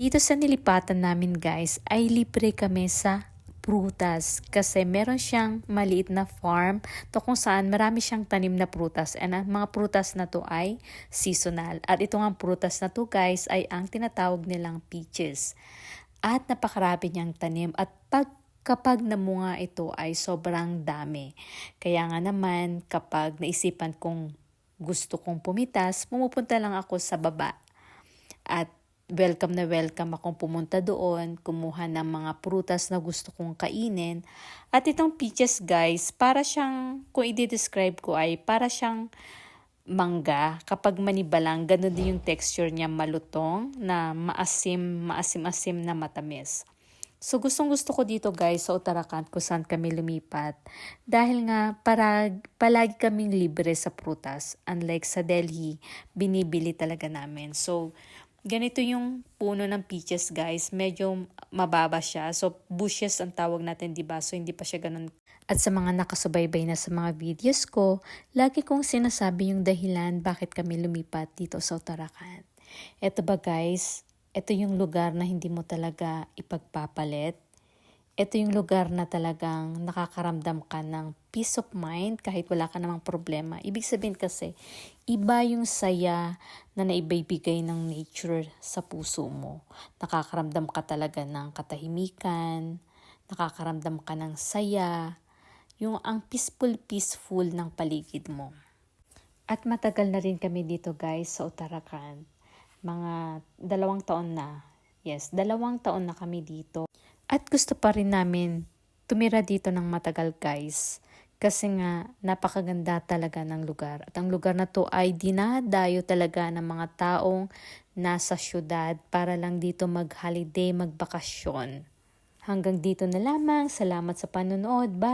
Dito sa nilipatan namin guys ay libre kami sa prutas kasi meron siyang maliit na farm to kung saan marami siyang tanim na prutas. And ang mga prutas na to ay seasonal. At ito nga prutas na to guys ay ang tinatawag nilang peaches. At napakarami niyang tanim. At pag kapag namunga ito ay sobrang dami. Kaya nga naman kapag naisipan kong gusto kong pumitas pumupunta lang ako sa baba. At welcome na welcome akong pumunta doon, kumuha ng mga prutas na gusto kong kainin. At itong peaches guys, para siyang, kung i-describe ko ay para siyang mangga. Kapag maniba lang, ganun din yung texture niya malutong, na maasim, maasim-asim na matamis. So gustong gusto ko dito guys sa Uttarakhand kung saan kami lumipat. Dahil nga para, palagi kaming libre sa prutas. Unlike sa Delhi, binibili talaga namin. So ganito yung puno ng peaches guys. Medyo mababa siya. So bushes ang tawag natin diba? So hindi pa siya ganun. At sa mga nakasubaybay na sa mga videos ko, lagi kong sinasabi yung dahilan bakit kami lumipat dito sa Uttarakhand. Ito ba guys, ito yung lugar na hindi mo talaga ipagpapalit. Ito yung lugar na talagang nakakaramdam ka ng peace of mind kahit wala ka namang problema. Ibig sabihin kasi, iba yung saya na naibibigay ng nature sa puso mo. Nakakaramdam ka talaga ng katahimikan, nakakaramdam ka ng saya, yung ang peaceful-peaceful ng paligid mo. At matagal na rin kami dito guys sa Uttarakhand. Mga dalawang taon na. Yes, dalawang taon na kami dito. At gusto pa rin namin tumira dito ng matagal guys. Kasi nga napakaganda talaga ng lugar. At ang lugar na to ay dinadayo talaga ng mga taong nasa syudad para lang dito mag-holiday, magbakasyon. Hanggang dito na lamang. Salamat sa panonood. Bye!